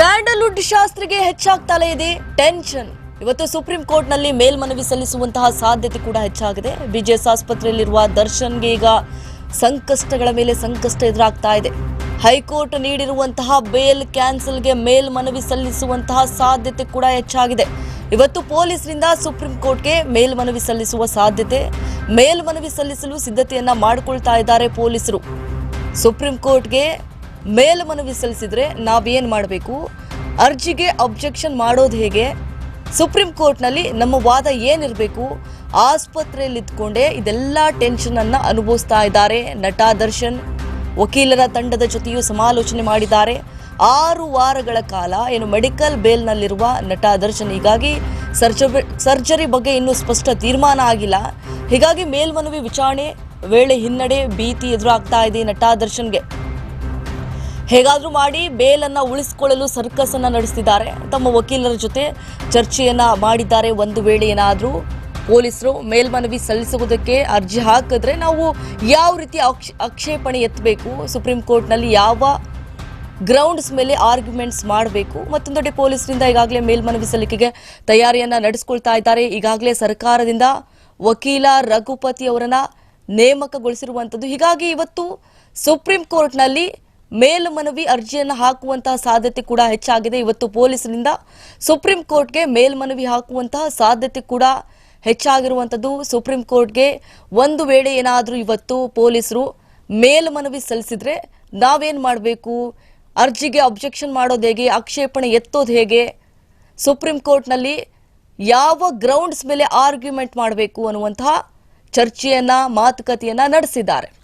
Sandalwood ಶಾಸ್ತ್ರಿಗೆ ಹೆಚ್ಚಾಗ್ತಲೇ ಇದೆ tension. ಇವತ್ತು supreme ಕೋರ್ಟ್ನಲ್ಲಿ ಮೇಲ್ಮನವಿ ಸಲ್ಲಿಸುವಂತಹ ಸಾಧ್ಯತೆ ಕೂಡ ಹೆಚ್ಚಾಗಿದೆ. ಬಿಜೆಎಸ್ ಆಸ್ಪತ್ರೆಯಲ್ಲಿರುವ ದರ್ಶನ್ಗೆ ಈಗ ಸಂಕಷ್ಟಗಳ ಮೇಲೆ ಸಂಕಷ್ಟ ಎದುರಾಗ್ತಾ ಇದೆ. ಹೈಕೋರ್ಟ್ ನೀಡಿರುವಂತಹ ಬೇಲ್ ಕ್ಯಾನ್ಸಲ್ಗೆ ಮೇಲ್ಮನವಿ ಸಲ್ಲಿಸುವಂತಹ ಸಾಧ್ಯತೆ ಕೂಡ ಹೆಚ್ಚಾಗಿದೆ. ಇವತ್ತು ಪೊಲೀಸರಿಂದ ಸುಪ್ರೀಂ ಕೋರ್ಟ್ಗೆ ಮೇಲ್ಮನವಿ ಸಲ್ಲಿಸುವ ಸಾಧ್ಯತೆ, ಮೇಲ್ಮನವಿ ಸಲ್ಲಿಸಲು ಸಿದ್ಧತೆಯನ್ನ ಮಾಡಿಕೊಳ್ತಾ ಇದ್ದಾರೆ ಪೊಲೀಸರು. ಸುಪ್ರೀಂ ಕೋರ್ಟ್ಗೆ ಮೇಲ್ಮನವಿ ಸಲ್ಲಿಸಿದ್ರೆ ನಾವೇನು ಮಾಡಬೇಕು? ಅರ್ಜಿಗೆ ಅಬ್ಜೆಕ್ಷನ್ ಮಾಡೋದು ಹೇಗೆ? ಸುಪ್ರೀಂ ಕೋರ್ಟ್ನಲ್ಲಿ ನಮ್ಮ ವಾದ ಏನಿರಬೇಕು? ಆಸ್ಪತ್ರೆಯಲ್ಲಿ ಇದ್ಕೊಂಡೇ ಇದೆಲ್ಲ ಟೆನ್ಷನ್ ಅನ್ನ ಅನುಭವಿಸ್ತಾ ಇದ್ದಾರೆ ನಟ ದರ್ಶನ್. ವಕೀಲರ ತಂಡದ ಜೊತೆಯೂ ಸಮಾಲೋಚನೆ ಮಾಡಿದ್ದಾರೆ. ಆರು ವಾರಗಳ ಕಾಲ ಏನು ಮೆಡಿಕಲ್ ಬೇಲ್ನಲ್ಲಿರುವ ನಟ ದರ್ಶನ್ ಹೀಗಾಗಿ ಸರ್ಜರಿ ಸರ್ಜರಿ ಬಗ್ಗೆ ಇನ್ನೂ ಸ್ಪಷ್ಟ ತೀರ್ಮಾನ ಆಗಿಲ್ಲ. ಹೀಗಾಗಿ ಮೇಲ್ಮನವಿ ವಿಚಾರಣೆ ವೇಳೆ ಹಿನ್ನಡೆ ಭೀತಿ ಎದುರಾಗ್ತಾ ಇದೆ ನಟ ದರ್ಶನ್ಗೆ. ಹೇಗಾದ್ರೂ ಮಾಡಿ ಬೇಲನ್ನ ಉಳಿಸಿಕೊಳ್ಳಲು ಸರ್ಕಸ್ ಅನ್ನ ನಡೆಸಿದ್ದಾರೆ ತಮ್ಮ ವಕೀಲರ ಜೊತೆ ಚರ್ಚೆಯನ್ನ ಮಾಡಿದ್ದಾರೆ. ಒಂದು ವೇಳೆ ಏನಾದರೂ ಪೊಲೀಸರು ಮೇಲ್ಮನವಿ ಸಲ್ಲಿಸುವುದಕ್ಕೆ ಅರ್ಜಿ ಹಾಕಿದ್ರೆ ನಾವು ಯಾವ ರೀತಿ ಆಕ್ಷೇಪಣೆ ಎತ್ತಬೇಕು? ಸುಪ್ರೀಂ ಕೋರ್ಟ್ನಲ್ಲಿ ಯಾವ ಗ್ರೌಂಡ್ಸ್ ಮೇಲೆ ಆರ್ಗ್ಯುಮೆಂಟ್ಸ್ ಮಾಡಬೇಕು? ಮತ್ತೊಂದೆಡೆ ಪೊಲೀಸರಿಂದ ಈಗಾಗಲೇ ಮೇಲ್ಮನವಿ ಸಲ್ಲಿಕೆಗೆ ತಯಾರಿಯನ್ನ ನಡೆಸಿಕೊಳ್ತಾ ಇದ್ದಾರೆ. ಈಗಾಗಲೇ ಸರ್ಕಾರದಿಂದ ವಕೀಲ ರಘುಪತಿ ಅವರನ್ನ ನೇಮಕಗೊಳಿಸಿರುವಂಥದ್ದು. ಹೀಗಾಗಿ ಇವತ್ತು ಸುಪ್ರೀಂ ಕೋರ್ಟ್ನಲ್ಲಿ ಮೇಲ್ಮನವಿ ಅರ್ಜಿಯನ್ನು ಹಾಕುವಂತಹ ಸಾಧ್ಯತೆ ಕೂಡ ಹೆಚ್ಚಾಗಿದೆ. ಇವತ್ತು ಪೊಲೀಸರಿಂದ ಸುಪ್ರೀಂ ಕೋರ್ಟ್ಗೆ ಮೇಲ್ಮನವಿ ಹಾಕುವಂತಹ ಸಾಧ್ಯತೆ ಕೂಡ ಹೆಚ್ಚಾಗಿರುವಂಥದ್ದು. ಸುಪ್ರೀಂ ಕೋರ್ಟ್ಗೆ ಒಂದು ವೇಳೆ ಏನಾದರೂ ಇವತ್ತು ಪೊಲೀಸರು ಮೇಲ್ಮನವಿ ಸಲ್ಲಿಸಿದ್ರೆ ನಾವೇನು ಮಾಡಬೇಕು? ಅರ್ಜಿಗೆ ಅಬ್ಜೆಕ್ಷನ್ ಮಾಡೋದು ಹೇಗೆ? ಆಕ್ಷೇಪಣೆ ಎತ್ತೋದು ಹೇಗೆ? ಸುಪ್ರೀಂ ಕೋರ್ಟ್ನಲ್ಲಿ ಯಾವ ಗ್ರೌಂಡ್ಸ್ ಮೇಲೆ ಆರ್ಗ್ಯುಮೆಂಟ್ ಮಾಡಬೇಕು ಅನ್ನುವಂತಹ ಚರ್ಚೆಯನ್ನು, ಮಾತುಕತೆಯನ್ನು ನಡೆಸಿದ್ದಾರೆ.